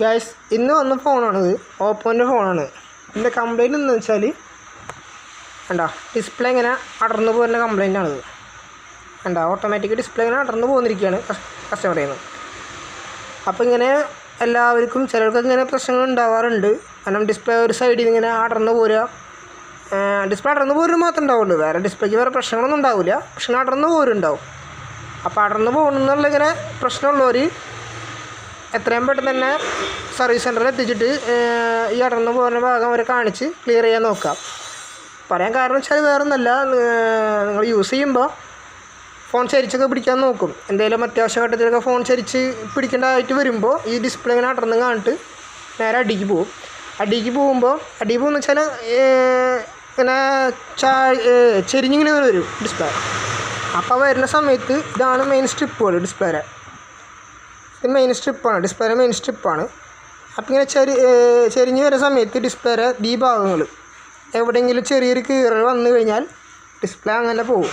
Guys ഇന്ന് വന്ന ഫോണാണിത് ഓപ്പോന്റെ ഫോണാണ് ഇതിന്റെ കംപ്ലൈന്റ് എന്ന് വെച്ചാൽ കണ്ടോ ഡിസ്പ്ലേ ഇങ്ങനെ അടർന്നു പോകുന്ന കംപ്ലൈന്റ് ആണിത്. കണ്ടോ ഓട്ടോമാറ്റിക് ഡിസ്പ്ലേ ഇങ്ങനെ അടർന്നു പോകുന്നിരിക്കുകയാണ് കസ്റ്റമർ ചെയ്യുന്നത് അപ്പോൾ ഇങ്ങനെ എല്ലാവർക്കും ചിലർക്കൊക്കെ ഇങ്ങനെ പ്രശ്നങ്ങൾ ഉണ്ടാവാറുണ്ട്. കാരണം ഡിസ്പ്ലേ ഒരു സൈഡിൽ നിന്ന് ഇങ്ങനെ അടർന്നു പോരുക. ഡിസ്പ്ലേ അടർന്നു പോരും മാത്രമേ ഉണ്ടാവുള്ളൂ. വേറെ ഡിസ്പ്ലേക്ക് വേറെ പ്രശ്നങ്ങളൊന്നും ഉണ്ടാവില്ല. പക്ഷെ അടർന്നു പോരുണ്ടാവും അപ്പോൾ അടർന്നു പോകണമെന്നുള്ള ഇങ്ങനെ പ്രശ്നമുള്ളവർ എത്രയും പെട്ടെന്ന് തന്നെ സർവീസ് സെന്ററിൽ എത്തിച്ചിട്ട് ഈ അടർന്നു പോകുന്ന ഭാഗം അവരെ കാണിച്ച് ക്ലിയർ ചെയ്യാൻ നോക്കാം. പറയാൻ കാരണം വെച്ചാൽ വേറെ ഒന്നല്ല നിങ്ങൾ യൂസ് ചെയ്യുമ്പോൾ ഫോൺ ചരിച്ചൊക്കെ പിടിക്കാൻ നോക്കും. എന്തെങ്കിലും അത്യാവശ്യ ഘട്ടത്തിലൊക്കെ ഫോൺ ചരിച്ച് പിടിക്കേണ്ടതായിട്ട് വരുമ്പോൾ ഈ ഡിസ്പ്ലേ ഇങ്ങനെ അടർന്ന് കാണിട്ട് നേരെ അടിക്ക് പോകും അടിക്ക് പോകുമ്പോൾ അടിക്ക് പോകുന്ന വെച്ചാൽ ഇങ്ങനെ ചാ ചെരിഞ്ഞിങ്ങനെ വരും ഡിസ്പ്ലേ അപ്പോൾ വരുന്ന സമയത്ത് ഇതാണ് മെയിൻ സ്ട്രിപ്പുകൾ ഡിസ്പ്ലേയുടെ ഇത് മെയിൻ സ്ട്രിപ്പാണ് ഡിസ്പ്ലേ മെയിൻ സ്ട്രിപ്പാണ് അപ്പം ഇങ്ങനെ ഏഹ് ചെരിഞ്ഞ് വരുന്ന സമയത്ത് ഡിസ്പ്ലേ ഈ ഭാഗങ്ങൾ എവിടെയെങ്കിലും ചെറിയൊരു കീറൽ വന്നു കഴിഞ്ഞാൽ ഡിസ്പ്ലേ അങ്ങനെ പോകും.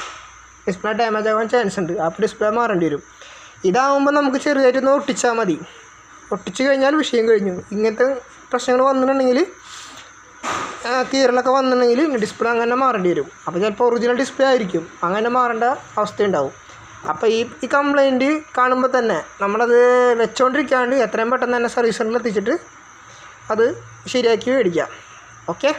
ഡിസ്പ്ലേ ഡാമേജ് ആവാൻ ചാൻസ് ഉണ്ട്. അപ്പോൾ ഡിസ്പ്ലേ മാറേണ്ടി വരും. ഇതാവുമ്പോൾ നമുക്ക് ചെറുതായിട്ടൊന്ന് ഒട്ടിച്ചാൽ മതി. ഒട്ടിച്ച് കഴിഞ്ഞാൽ വിഷയം കഴിഞ്ഞു. ഇങ്ങനത്തെ പ്രശ്നങ്ങൾ വന്നിട്ടുണ്ടെങ്കിൽ കീറലൊക്കെ വന്നിട്ടുണ്ടെങ്കിൽ ഡിസ്പ്ലേ അങ്ങനെ മാറേണ്ടി വരും. അപ്പോൾ ചിലപ്പോൾ ഒറിജിനൽ ഡിസ്പ്ലേ ആയിരിക്കും. അങ്ങനെ മാറേണ്ട അവസ്ഥയുണ്ടാവും അപ്പോൾ ഈ ഈ കംപ്ലൈന്റ് കാണുമ്പോൾ തന്നെ നമ്മളത് വെച്ചുകൊണ്ടിരിക്കാണ്ട് എത്രയും പെട്ടെന്ന് തന്നെ സർവീസ് സെന്ററിൽ എത്തിച്ചിട്ട് അത് ശരിയാക്കി മേടിക്കാം. ഓക്കെ